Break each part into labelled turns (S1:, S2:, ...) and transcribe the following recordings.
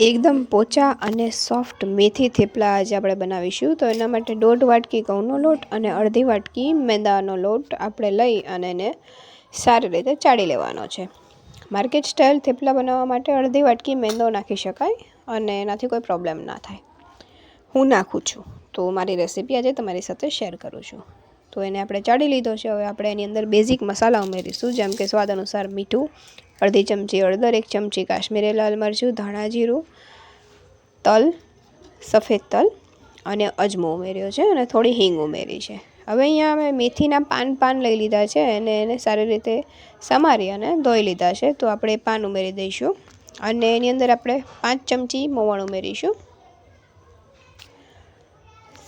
S1: એકદમ પોચા અને સોફ્ટ મેથી થેપલા આજે આપણે બનાવીશું. તો એના માટે દોઢ વાટકી ઘઉંનો લોટ અને અડધી વાટકી મેંદાનો લોટ આપણે લઈ અને એને સારી રીતે ચાળી લેવાનો છે. માર્કેટ સ્ટાઇલ થેપલા બનાવવા માટે અડધી વાટકી મેંદો નાખી શકાય અને એનાથી કોઈ પ્રોબ્લેમ ના થાય. હું નાખું છું. તો મારી રેસીપી આજે તમારી સાથે શેર કરું છું. તો એને આપણે ચાળી લીધો છે. હવે આપણે એની અંદર બેઝિક મસાલા ઉમેરીશું, જેમ કે સ્વાદ અનુસાર મીઠું અડધી ચમચી હળદર, એક ચમચી કાશ્મીરી લાલ મરચું, ધાણા જીરું, તલ, સફેદ તલ અને અજમો ઉમેર્યો છે અને થોડી હિંગ ઉમેરી છે. હવે અહીંયા અમે મેથીના પાન પાન લઈ લીધા છે અને એને સારી રીતે સમારી અને ધોઈ લીધા છે. તો આપણે પાન ઉમેરી દઈશું અને એની અંદર આપણે પાંચ ચમચી મોવણ ઉમેરીશું.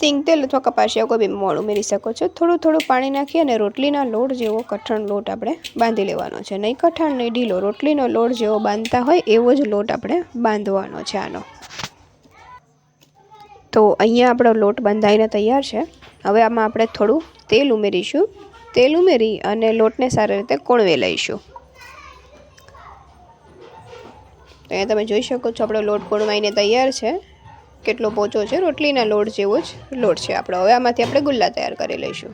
S1: સિંગ તેલ અથવા કપાસિયા કોઈ બી મોણ ઉમેરી શકો છો. થોડું થોડું પાણી નાખી અને રોટલીના લોટ જેવો કઠણ લોટ આપણે બાંધી લેવાનો છે. નહીં કઠણ, નહીં ઢીલો. રોટલીનો લોટ જેવો બાંધતા હોય એવો જ લોટ આપણે બાંધવાનો છે આનો. તો અહીંયા આપણો લોટ બંધાઈને તૈયાર છે. હવે આમાં આપણે થોડું તેલ ઉમેરીશું. તેલ ઉમેરી અને લોટને સારી રીતે કોણવે લઈશું. તો અહીંયા તમે જોઈ શકો છો આપણો લોટ કોણવાઈને તૈયાર છે. કેટલો પોચો છે? રોટલીના લોટ જેવો જ લોટ છે આપણો. હવે આમાંથી આપણે ગુલ્લા તૈયાર કરી લઈશું.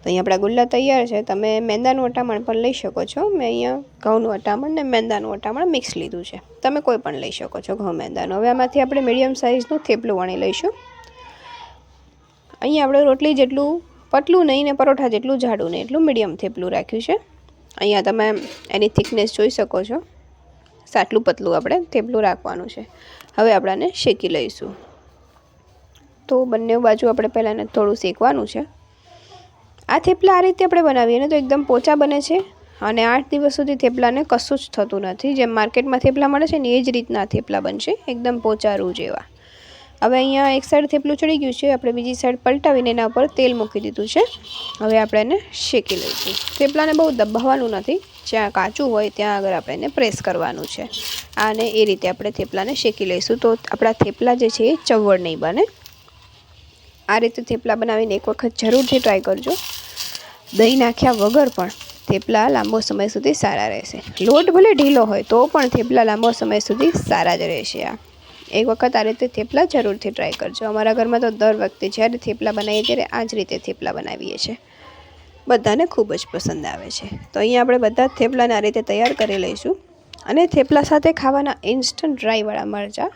S1: તો અહીંયા આપણા ગુલ્લા તૈયાર છે. તમે મેંદાનું અટામણ પણ લઈ શકો છો. મેં અહીંયા ઘઉંનું અટામણ ને મેંદાનું અટામણ મિક્સ લીધું છે. તમે કોઈ પણ લઈ શકો છો ઘઉં મેંદાનું. હવે આમાંથી આપણે મીડિયમ સાઇઝનું થેપલું વણી લઈશું. અહીંયા આપણે રોટલી જેટલું પતલું નહીં ને પરોઠા જેટલું જાડું નહીં, એટલું મીડિયમ થેપલું રાખ્યું છે. અહીંયા તમે એની થિકનેસ જોઈ શકો છો. સાટલું પતલું આપણે થેપલું રાખવાનું છે. હવે આપણાને શેકી લઈશું. તો બંને બાજુ આપણે પહેલાં એને થોડું શેકવાનું છે. આ થેપલા આ રીતે આપણે બનાવીએ ને તો એકદમ પોચા બને છે અને આઠ દિવસ સુધી થેપલાને કશું જ થતું નથી. જેમ માર્કેટમાં થેપલા મળે છે ને એ જ રીતના થેપલા બનશે. એકદમ પોચા રૂ જેવા. હવે અહીંયા એક સાઈડ થેપલું ચડી ગયું છે, આપણે બીજી સાઈડ પલટાવીને એના ઉપર તેલ મૂકી દીધું છે. હવે આપણે એને શેકી લઈશું. થેપલાને બહુ દબાવવાનું નથી. જ્યાં કાચું હોય ત્યાં આગળ આપણે એને પ્રેસ કરવાનું છે. અને એ રીતે આપણે થેપલાને શેકી લઈશું. તો આપણા થેપલા જે છે એ ચવડ નહીં બને. આ રીતે થેપલા બનાવીને એક વખત જરૂરથી ટ્રાય કરજો. દહીં નાખ્યા વગર પણ થેપલા લાંબો સમય સુધી સારા રહેશે. લોટ ભલે ઢીલો હોય તો પણ થેપલા લાંબો સમય સુધી સારા જ રહેશે આ. એક વખત આ રીતે થેપલા જરૂરથી ટ્રાય કરજો. અમારા ઘરમાં તો દર વખતે જ્યારે થેપલા બનાવીએ ત્યારે આ જ રીતે થેપલા બનાવીએ છીએ. બધાને ખૂબ જ પસંદ આવે છે. તો અહીંયા આપણે બધા થેપલાને આ રીતે તૈયાર કરી લઈશું. અને થેપલા સાથે ખાવાના ઇન્સ્ટન્ટ ડ્રાયવાળા મરચાં.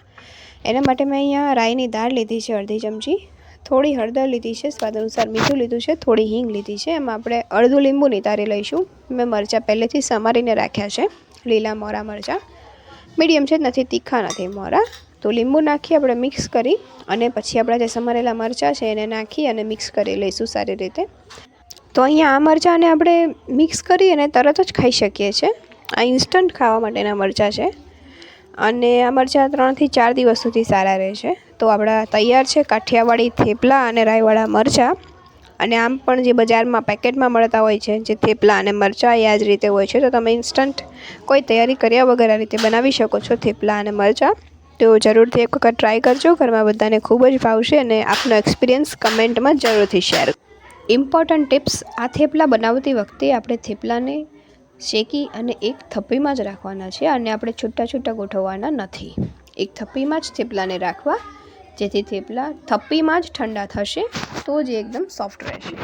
S1: એના માટે મેં અહીંયા રાઈની દાળ લીધી છે અડધી ચમચી. થોડી હળદર લીધી છે, સ્વાદ અનુસાર મીઠું લીધું છે, થોડી હિંગ લીધી છે. એમાં આપણે અડધું લીંબુ નિતારી લઈશું. મેં મરચાં પહેલેથી સમારીને રાખ્યા છે લીલા મોરા મરચાં. મીડિયમ છે, નથી, તીખા નથી મોરા. તો લીંબુ નાખી આપણે મિક્સ કરી અને પછી આપણા જે સમારેલા મરચાં છે એને નાખી અને મિક્સ કરી લઈશું સારી રીતે. તો અહીંયા આ મરચાંને આપણે મિક્સ કરી અને તરત જ ખાઈ શકીએ છીએ. આ ઇન્સ્ટન્ટ ખાવા માટેના મરચાં છે. અને આ મરચાં ત્રણથી ચાર દિવસ સુધી સારા રહે છે તો આપણા તૈયાર છે કાઠિયાવાડી થેપલા અને રાઈવાળા મરચાં. અને આમ પણ જે બજારમાં પેકેટમાં મળતા હોય છે, જે થેપલા અને મરચાં એ આ જ રીતે હોય છે. તો તમે ઇન્સ્ટન્ટ કોઈ તૈયારી કર્યા વગર આ રીતે બનાવી શકો છો થેપલા અને મરચાં. તો જરૂરથી એક વખત ટ્રાય કરજો. ઘરમાં બધાને ખૂબ જ ભાવશે અને આપનો એક્સપિરિયન્સ કમેન્ટમાં જરૂરથી શેર ઇમ્પોર્ટન્ટ ટિપ્સ આ થેપલા બનાવતી વખતે આપણે થેપલાને શેકી અને એક થપ્પીમાં જ રાખવાના છે અને આપણે છૂટા છૂટા ગોઠવવાના નથી. એક થપ્પીમાં જ થેપલાને રાખવા. જેથી થેપલા થપ્પીમાં જ ઠંડા થશે તો જ એકદમ સોફ્ટ રહેશે.